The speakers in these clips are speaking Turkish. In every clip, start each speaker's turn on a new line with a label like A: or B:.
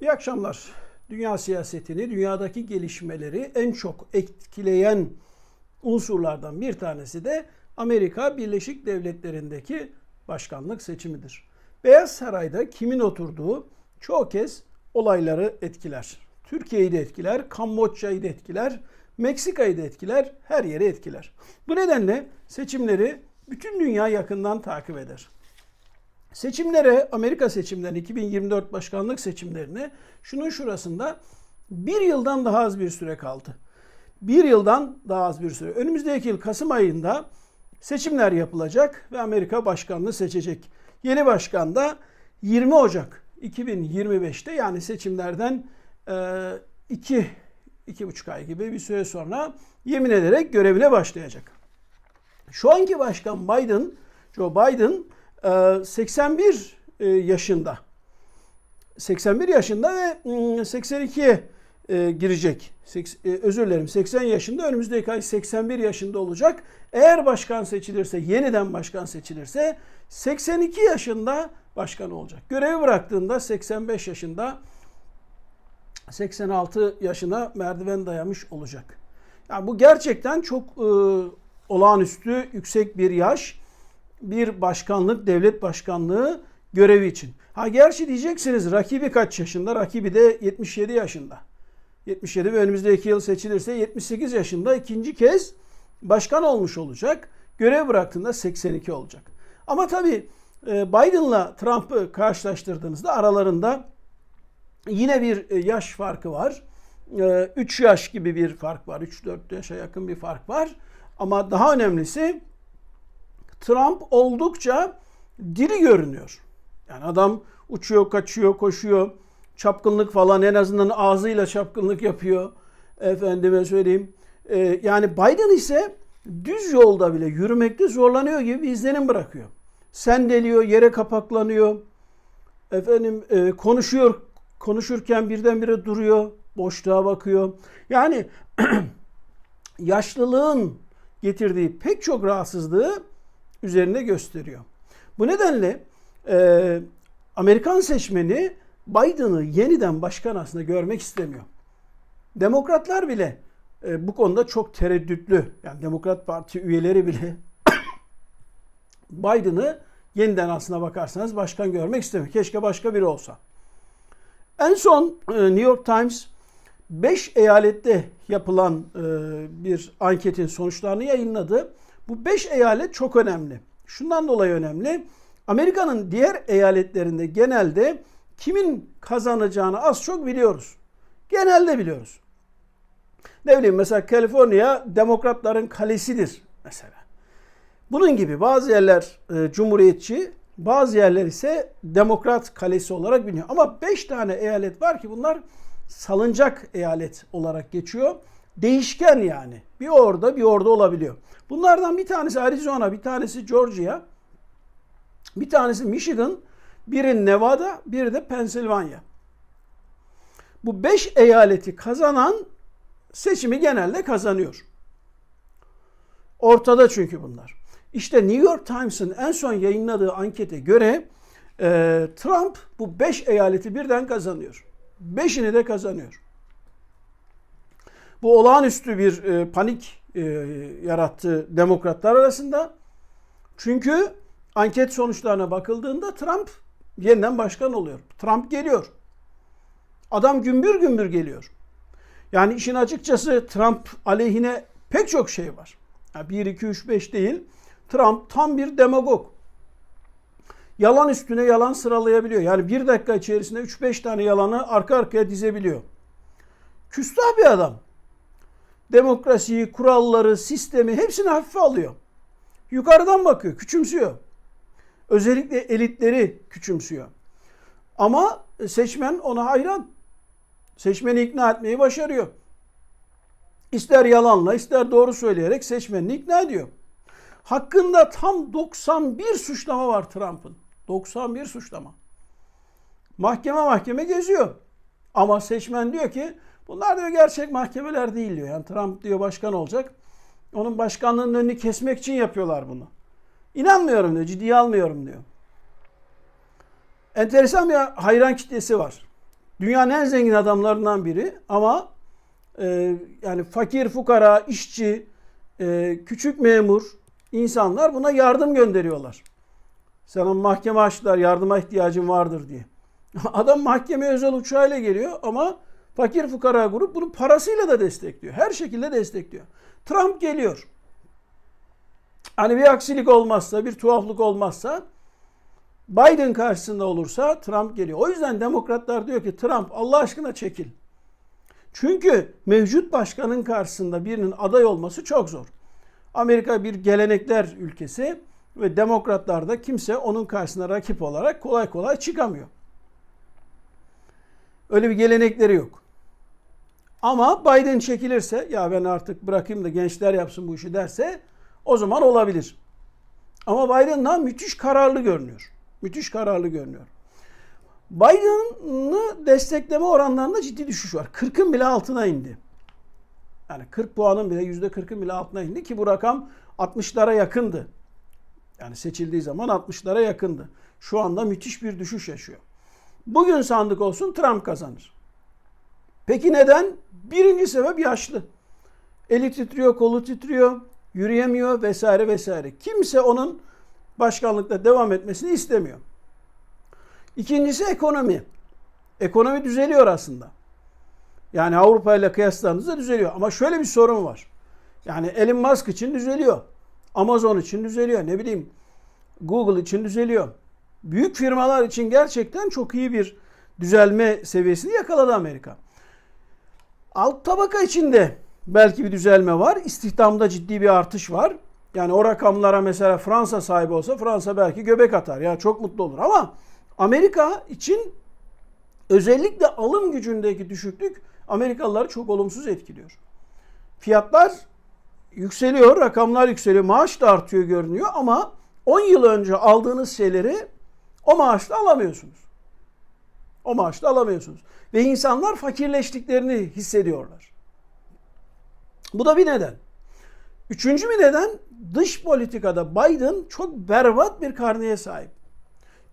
A: İyi akşamlar. Dünya siyasetini, dünyadaki gelişmeleri en çok etkileyen unsurlardan bir tanesi de Amerika Birleşik Devletleri'ndeki başkanlık seçimidir. Beyaz Saray'da kimin oturduğu çoğu kez olayları etkiler. Türkiye'yi de etkiler, Kamboçya'yı da etkiler, Meksika'yı da etkiler, her yeri etkiler. Bu nedenle seçimleri bütün dünya yakından takip eder. Seçimlere, Amerika seçimlerine, 2024 başkanlık seçimlerine şunun şurasında bir yıldan daha az bir süre kaldı. Bir yıldan daha az bir süre. Önümüzdeki yıl Kasım ayında seçimler yapılacak ve Amerika başkanlığı seçecek. Yeni başkan da 20 Ocak 2025'te yani seçimlerden 2 iki, buçuk ay gibi bir süre sonra yemin ederek görevine başlayacak. Şu anki başkan Biden, Joe Biden 81 yaşında. 81 yaşında ve 82'ye girecek. Özür dilerim 80 yaşında önümüzdeki ay 81 yaşında olacak. Eğer başkan seçilirse yeniden başkan seçilirse 82 yaşında başkan olacak. Görevi bıraktığında 85 yaşında 86 yaşına merdiven dayamış olacak. Yani bu gerçekten çok e, olağanüstü yüksek bir yaş bir başkanlık, devlet başkanlığı görevi için. Ha gerçi diyeceksiniz rakibi kaç yaşında? Rakibi de 77 yaşında. 77 ve önümüzdeki yıl seçilirse 78 yaşında ikinci kez başkan olmuş olacak. Görev bıraktığında 82 olacak. Ama tabii Biden'la Trump'ı karşılaştırdığınızda aralarında yine bir yaş farkı var. 3 yaş gibi bir fark var. 3-4 yaşa yakın bir fark var. Ama daha önemlisi Trump oldukça diri görünüyor. Yani adam uçuyor, kaçıyor, koşuyor. Çapkınlık falan en azından ağzıyla çapkınlık yapıyor. Efendime söyleyeyim. Ee, yani Biden ise düz yolda bile yürümekte zorlanıyor gibi bir izlenim bırakıyor. Sendeliyor, yere kapaklanıyor. Efendim e, konuşuyor, konuşurken birdenbire duruyor, boşluğa bakıyor. Yani yaşlılığın getirdiği pek çok rahatsızlığı üzerinde gösteriyor. Bu nedenle e, Amerikan seçmeni Biden'ı yeniden başkan aslında görmek istemiyor. Demokratlar bile e, bu konuda çok tereddütlü. Yani Demokrat Parti üyeleri bile Biden'ı yeniden aslına bakarsanız başkan görmek istemiyor. Keşke başka biri olsa. En son e, New York Times 5 eyalette yapılan e, bir anketin sonuçlarını yayınladı. Bu 5 eyalet çok önemli. Şundan dolayı önemli. Amerika'nın diğer eyaletlerinde genelde kimin kazanacağını az çok biliyoruz. Genelde biliyoruz. Ne bileyim mesela Kaliforniya demokratların kalesidir mesela. Bunun gibi bazı yerler e, cumhuriyetçi, bazı yerler ise demokrat kalesi olarak biliniyor. Ama 5 tane eyalet var ki bunlar salıncak eyalet olarak geçiyor. Değişken yani. Bir orada bir orada olabiliyor. Bunlardan bir tanesi Arizona, bir tanesi Georgia, bir tanesi Michigan, biri Nevada, biri de Pennsylvania. Bu beş eyaleti kazanan seçimi genelde kazanıyor. Ortada çünkü bunlar. İşte New York Times'ın en son yayınladığı ankete göre e, Trump bu beş eyaleti birden kazanıyor. Beşini de kazanıyor. Bu olağanüstü bir e, panik e, yarattı demokratlar arasında. Çünkü anket sonuçlarına bakıldığında Trump yeniden başkan oluyor. Trump geliyor. Adam gümbür gümbür geliyor. Yani işin açıkçası Trump aleyhine pek çok şey var. Yani 1, 2, 3, 5 değil. Trump tam bir demagog. Yalan üstüne yalan sıralayabiliyor. Yani bir dakika içerisinde 3-5 tane yalanı arka arkaya dizebiliyor. Küstah bir adam demokrasiyi, kuralları, sistemi hepsini hafife alıyor. Yukarıdan bakıyor, küçümsüyor. Özellikle elitleri küçümsüyor. Ama seçmen ona hayran. Seçmeni ikna etmeyi başarıyor. İster yalanla ister doğru söyleyerek seçmenini ikna ediyor. Hakkında tam 91 suçlama var Trump'ın. 91 suçlama. Mahkeme mahkeme geziyor. Ama seçmen diyor ki Bunlar diyor gerçek mahkemeler değil diyor. Yani Trump diyor başkan olacak. Onun başkanlığının önünü kesmek için yapıyorlar bunu. İnanmıyorum diyor, ciddiye almıyorum diyor. Enteresan bir hayran kitlesi var. Dünyanın en zengin adamlarından biri ama e, yani fakir, fukara, işçi, e, küçük memur insanlar buna yardım gönderiyorlar. Sana mahkeme açtılar yardıma ihtiyacın vardır diye. Adam mahkemeye özel uçağıyla geliyor ama fakir fukara grup bunu parasıyla da destekliyor. Her şekilde destekliyor. Trump geliyor. Hani bir aksilik olmazsa, bir tuhaflık olmazsa Biden karşısında olursa Trump geliyor. O yüzden demokratlar diyor ki Trump Allah aşkına çekil. Çünkü mevcut başkanın karşısında birinin aday olması çok zor. Amerika bir gelenekler ülkesi ve demokratlarda kimse onun karşısına rakip olarak kolay kolay çıkamıyor. Öyle bir gelenekleri yok. Ama Biden çekilirse ya ben artık bırakayım da gençler yapsın bu işi derse o zaman olabilir. Ama Biden'dan müthiş kararlı görünüyor. Müthiş kararlı görünüyor. Biden'ı destekleme oranlarında ciddi düşüş var. 40'ın bile altına indi. Yani 40 puanın bile %40'ın bile altına indi ki bu rakam 60'lara yakındı. Yani seçildiği zaman 60'lara yakındı. Şu anda müthiş bir düşüş yaşıyor. Bugün sandık olsun Trump kazanır. Peki neden? Birinci sebep yaşlı. Eli titriyor, kolu titriyor, yürüyemiyor vesaire vesaire. Kimse onun başkanlıkta devam etmesini istemiyor. İkincisi ekonomi. Ekonomi düzeliyor aslında. Yani Avrupa ile kıyaslandığınızda düzeliyor. Ama şöyle bir sorun var. Yani Elon Musk için düzeliyor. Amazon için düzeliyor. Ne bileyim Google için düzeliyor. Büyük firmalar için gerçekten çok iyi bir düzelme seviyesini yakaladı Amerika. Alt tabaka içinde belki bir düzelme var. İstihdamda ciddi bir artış var. Yani o rakamlara mesela Fransa sahibi olsa Fransa belki göbek atar. Ya çok mutlu olur ama Amerika için özellikle alım gücündeki düşüklük Amerikalıları çok olumsuz etkiliyor. Fiyatlar yükseliyor, rakamlar yükseliyor, maaş da artıyor görünüyor ama 10 yıl önce aldığınız şeyleri o maaşla alamıyorsunuz. O maaşla alamıyorsunuz. Ve insanlar fakirleştiklerini hissediyorlar. Bu da bir neden. Üçüncü bir neden dış politikada Biden çok berbat bir karneye sahip.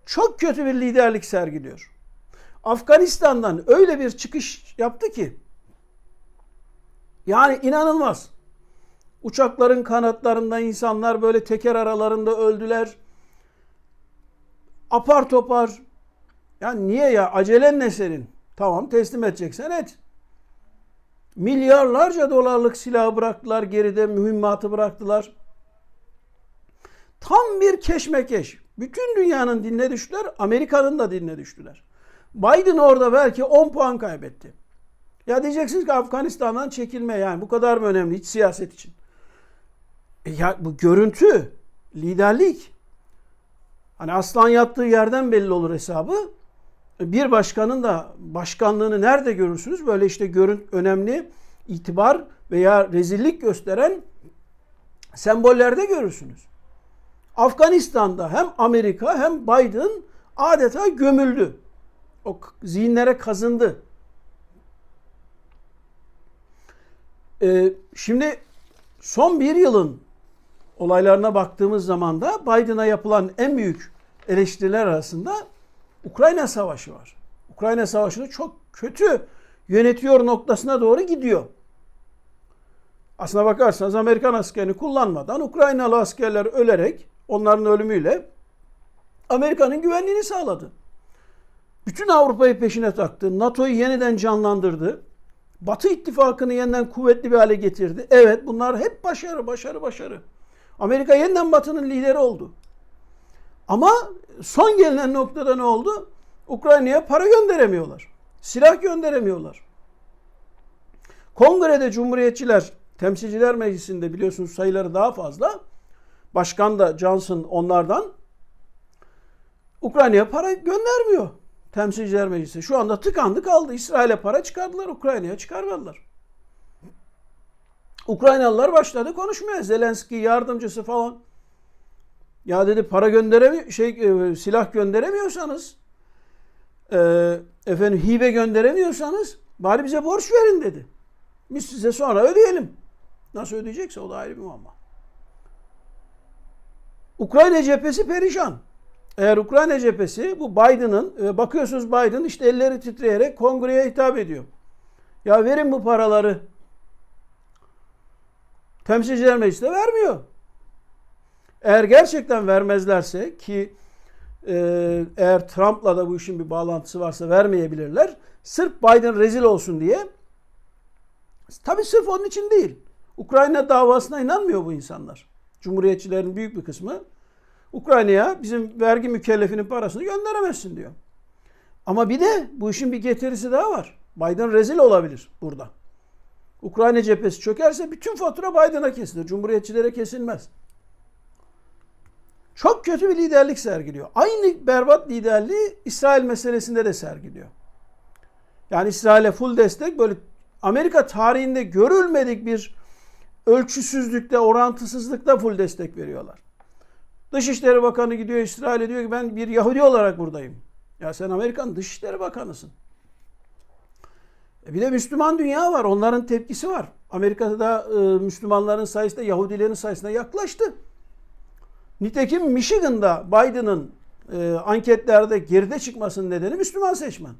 A: Çok kötü bir liderlik sergiliyor. Afganistan'dan öyle bir çıkış yaptı ki yani inanılmaz. Uçakların kanatlarında insanlar böyle teker aralarında öldüler. Apar topar. Ya niye ya? Acelen ne senin? Tamam teslim edeceksen et. Milyarlarca dolarlık silahı bıraktılar geride, mühimmatı bıraktılar. Tam bir keşmekeş. Bütün dünyanın diline düştüler, Amerika'nın da diline düştüler. Biden orada belki 10 puan kaybetti. Ya diyeceksiniz ki Afganistan'dan çekilme yani bu kadar mı önemli hiç siyaset için? E ya bu görüntü, liderlik. Hani aslan yattığı yerden belli olur hesabı. Bir başkanın da başkanlığını nerede görürsünüz? Böyle işte görün önemli itibar veya rezillik gösteren sembollerde görürsünüz. Afganistan'da hem Amerika hem Biden adeta gömüldü. O zihinlere kazındı. Ee, şimdi son bir yılın olaylarına baktığımız zaman da Biden'a yapılan en büyük eleştiriler arasında Ukrayna Savaşı var. Ukrayna Savaşı'nı çok kötü yönetiyor noktasına doğru gidiyor. Aslına bakarsanız Amerikan askerini kullanmadan Ukraynalı askerler ölerek onların ölümüyle Amerika'nın güvenliğini sağladı. Bütün Avrupa'yı peşine taktı. NATO'yu yeniden canlandırdı. Batı ittifakını yeniden kuvvetli bir hale getirdi. Evet bunlar hep başarı, başarı, başarı. Amerika yeniden Batı'nın lideri oldu. Ama son gelinen noktada ne oldu? Ukrayna'ya para gönderemiyorlar. Silah gönderemiyorlar. Kongrede Cumhuriyetçiler Temsilciler Meclisi'nde biliyorsunuz sayıları daha fazla. Başkan da Johnson onlardan. Ukrayna'ya para göndermiyor. Temsilciler Meclisi. Şu anda tıkandı kaldı. İsrail'e para çıkardılar. Ukrayna'ya çıkarmadılar. Ukraynalılar başladı konuşmaya. Zelenski yardımcısı falan. Ya dedi para gönderemi şey e, silah gönderemiyorsanız e, efendim hibe gönderemiyorsanız bari bize borç verin dedi. Biz size sonra ödeyelim. Nasıl ödeyecekse o da ayrı bir muamma. Ukrayna cephesi perişan. Eğer Ukrayna cephesi bu Biden'ın e, bakıyorsunuz Biden işte elleri titreyerek kongreye hitap ediyor. Ya verin bu paraları. Temsilciler Meclisi'ne vermiyor. Eğer gerçekten vermezlerse ki e, eğer Trump'la da bu işin bir bağlantısı varsa vermeyebilirler. Sırf Biden rezil olsun diye. Tabii sırf onun için değil. Ukrayna davasına inanmıyor bu insanlar. Cumhuriyetçilerin büyük bir kısmı Ukrayna'ya bizim vergi mükellefinin parasını gönderemezsin diyor. Ama bir de bu işin bir getirisi daha var. Biden rezil olabilir burada. Ukrayna cephesi çökerse bütün fatura Biden'a kesilir. Cumhuriyetçilere kesilmez. Çok kötü bir liderlik sergiliyor. Aynı berbat liderliği İsrail meselesinde de sergiliyor. Yani İsrail'e full destek böyle Amerika tarihinde görülmedik bir ölçüsüzlükte, orantısızlıkta full destek veriyorlar. Dışişleri Bakanı gidiyor İsrail'e diyor ki ben bir Yahudi olarak buradayım. Ya sen Amerikan Dışişleri Bakanısın. E bir de Müslüman dünya var. Onların tepkisi var. Amerika'da e, Müslümanların sayısı da Yahudilerin sayısına yaklaştı. Nitekim Michigan'da Biden'ın e, anketlerde geride çıkmasının nedeni Müslüman seçmen.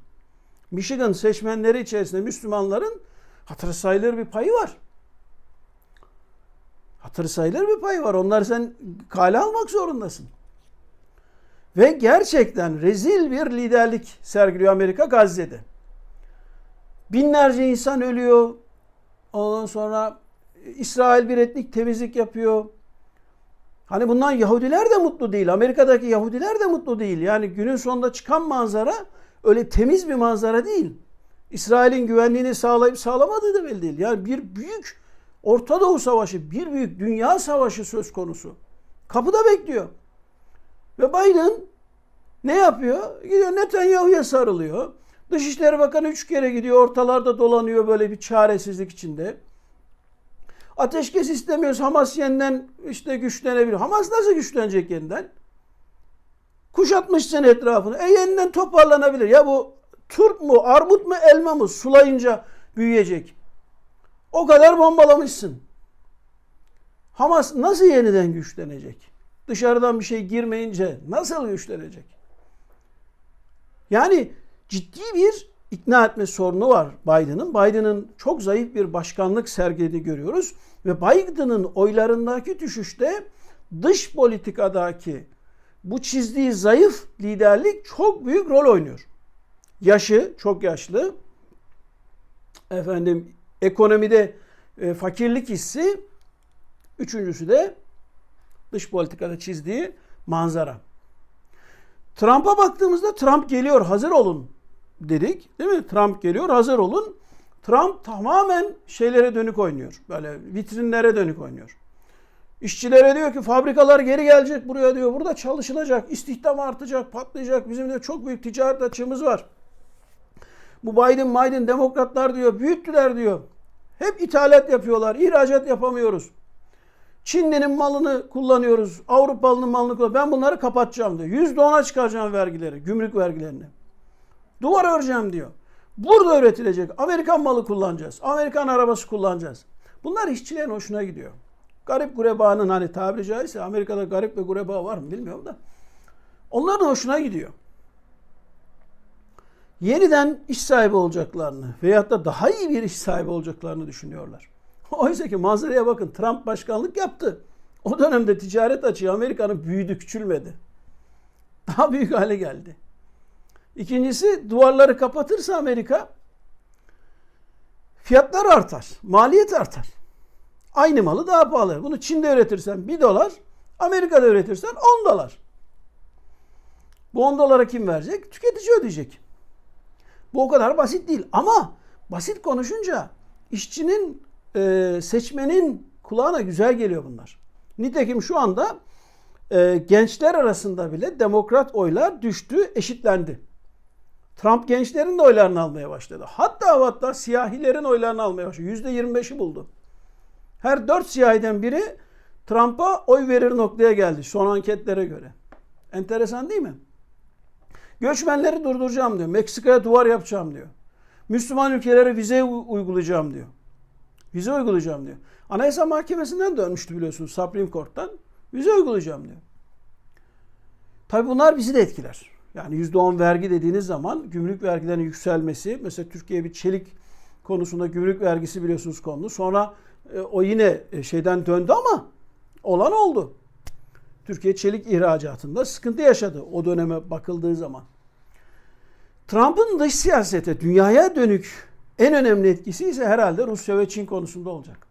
A: Michigan seçmenleri içerisinde Müslümanların hatırı sayılır bir payı var. Hatırı sayılır bir payı var. Onları sen kale almak zorundasın. Ve gerçekten rezil bir liderlik sergiliyor Amerika Gazze'de. Binlerce insan ölüyor. Ondan sonra İsrail bir etnik temizlik yapıyor. Hani bundan Yahudiler de mutlu değil. Amerika'daki Yahudiler de mutlu değil. Yani günün sonunda çıkan manzara öyle temiz bir manzara değil. İsrail'in güvenliğini sağlayıp sağlamadığı da belli değil. Yani bir büyük Orta Doğu Savaşı, bir büyük dünya savaşı söz konusu. Kapıda bekliyor. Ve Biden ne yapıyor? Gidiyor Netanyahu'ya sarılıyor. Dışişleri Bakanı üç kere gidiyor ortalarda dolanıyor böyle bir çaresizlik içinde. Ateşkes istemiyoruz. Hamas yeniden işte güçlenebilir. Hamas nasıl güçlenecek yeniden? Kuşatmışsın etrafını. E yeniden toparlanabilir. Ya bu turp mu, armut mu, elma mı sulayınca büyüyecek. O kadar bombalamışsın. Hamas nasıl yeniden güçlenecek? Dışarıdan bir şey girmeyince nasıl güçlenecek? Yani ciddi bir ikna etme sorunu var Biden'ın. Biden'ın çok zayıf bir başkanlık sergilediğini görüyoruz. Ve Biden'ın oylarındaki düşüşte dış politikadaki bu çizdiği zayıf liderlik çok büyük rol oynuyor. Yaşı çok yaşlı. Efendim ekonomide e, fakirlik hissi. Üçüncüsü de dış politikada çizdiği manzara. Trump'a baktığımızda Trump geliyor hazır olun dedik. Değil mi? Trump geliyor hazır olun. Trump tamamen şeylere dönük oynuyor. Böyle vitrinlere dönük oynuyor. İşçilere diyor ki fabrikalar geri gelecek buraya diyor. Burada çalışılacak, istihdam artacak, patlayacak. Bizim de çok büyük ticaret açığımız var. Bu Biden, Biden demokratlar diyor büyüttüler diyor. Hep ithalat yapıyorlar, ihracat yapamıyoruz. Çinli'nin malını kullanıyoruz, Avrupalı'nın malını kullanıyoruz. Ben bunları kapatacağım diyor. Yüzde ona çıkaracağım vergileri, gümrük vergilerini. Duvar öreceğim diyor. Burada üretilecek. Amerikan malı kullanacağız. Amerikan arabası kullanacağız. Bunlar işçilerin hoşuna gidiyor. Garip gurebanın hani tabiri caizse Amerika'da garip ve gureba var mı bilmiyorum da. Onların hoşuna gidiyor. Yeniden iş sahibi olacaklarını veyahut da daha iyi bir iş sahibi olacaklarını düşünüyorlar. Oysa ki manzaraya bakın Trump başkanlık yaptı. O dönemde ticaret açığı Amerika'nın büyüdü, küçülmedi. Daha büyük hale geldi. İkincisi duvarları kapatırsa Amerika fiyatlar artar, maliyet artar. Aynı malı daha pahalı. Bunu Çin'de üretirsen 1 dolar, Amerika'da üretirsen 10 dolar. Bu 10 dolara kim verecek? Tüketici ödeyecek. Bu o kadar basit değil. Ama basit konuşunca işçinin, e, seçmenin kulağına güzel geliyor bunlar. Nitekim şu anda e, gençler arasında bile demokrat oylar düştü, eşitlendi. Trump gençlerin de oylarını almaya başladı. Hatta hatta siyahilerin oylarını almaya başladı. %25'i buldu. Her dört siyahiden biri Trump'a oy verir noktaya geldi son anketlere göre. Enteresan değil mi? Göçmenleri durduracağım diyor. Meksika'ya duvar yapacağım diyor. Müslüman ülkelere vize uygulayacağım diyor. Vize uygulayacağım diyor. Anayasa Mahkemesi'nden dönmüştü biliyorsunuz Supreme Court'tan. Vize uygulayacağım diyor. Tabii bunlar bizi de etkiler. Yani %10 vergi dediğiniz zaman gümrük vergilerinin yükselmesi, mesela Türkiye bir çelik konusunda gümrük vergisi biliyorsunuz konulu. Sonra e, o yine e, şeyden döndü ama olan oldu. Türkiye çelik ihracatında sıkıntı yaşadı o döneme bakıldığı zaman. Trump'ın dış siyasete, dünyaya dönük en önemli etkisi ise herhalde Rusya ve Çin konusunda olacak.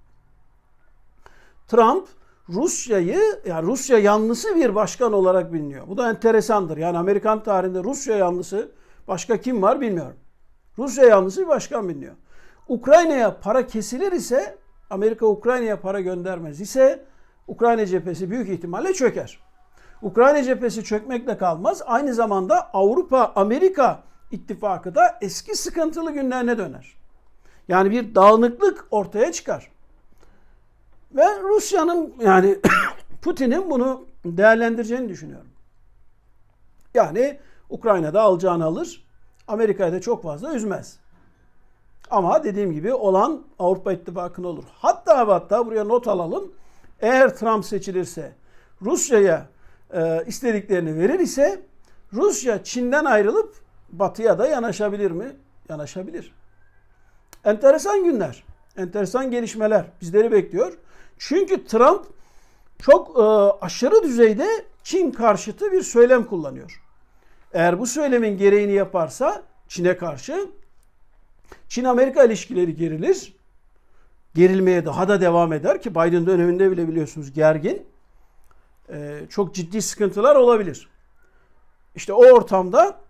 A: Trump Rusya'yı yani Rusya yanlısı bir başkan olarak biliniyor. Bu da enteresandır. Yani Amerikan tarihinde Rusya yanlısı başka kim var bilmiyorum. Rusya yanlısı bir başkan biliniyor. Ukrayna'ya para kesilir ise Amerika Ukrayna'ya para göndermez ise Ukrayna cephesi büyük ihtimalle çöker. Ukrayna cephesi çökmekle kalmaz. Aynı zamanda Avrupa Amerika ittifakı da eski sıkıntılı günlerine döner. Yani bir dağınıklık ortaya çıkar. Ve Rusya'nın yani Putin'in bunu değerlendireceğini düşünüyorum. Yani Ukrayna'da alacağını alır. Amerika'yı da çok fazla üzmez. Ama dediğim gibi olan Avrupa İttifakı'na olur. Hatta hatta buraya not alalım. Eğer Trump seçilirse Rusya'ya e, istediklerini verir ise Rusya Çin'den ayrılıp batıya da yanaşabilir mi? Yanaşabilir. Enteresan günler, enteresan gelişmeler bizleri bekliyor. Çünkü Trump çok e, aşırı düzeyde Çin karşıtı bir söylem kullanıyor. Eğer bu söylemin gereğini yaparsa Çin'e karşı Çin-Amerika ilişkileri gerilir. Gerilmeye daha da devam eder ki Biden döneminde bile biliyorsunuz gergin. E, çok ciddi sıkıntılar olabilir. İşte o ortamda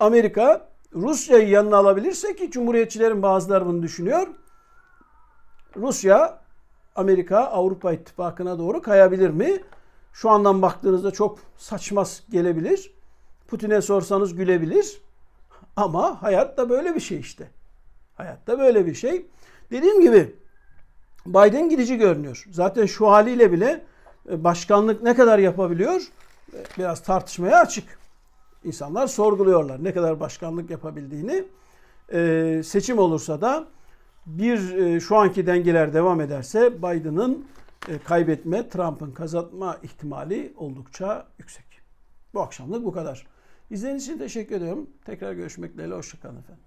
A: Amerika Rusya'yı yanına alabilirse ki Cumhuriyetçilerin bazıları bunu düşünüyor. Rusya Amerika Avrupa İttifakı'na doğru kayabilir mi? Şu andan baktığınızda çok saçma gelebilir. Putin'e sorsanız gülebilir. Ama hayat da böyle bir şey işte. Hayat da böyle bir şey. Dediğim gibi Biden gidici görünüyor. Zaten şu haliyle bile e, başkanlık ne kadar yapabiliyor? E, biraz tartışmaya açık. İnsanlar sorguluyorlar ne kadar başkanlık yapabildiğini. Ee, seçim olursa da bir e, şu anki dengeler devam ederse Biden'ın e, kaybetme, Trump'ın kazanma ihtimali oldukça yüksek. Bu akşamlık bu kadar. İzlediğiniz için teşekkür ediyorum. Tekrar görüşmek dileğiyle. Hoşçakalın efendim.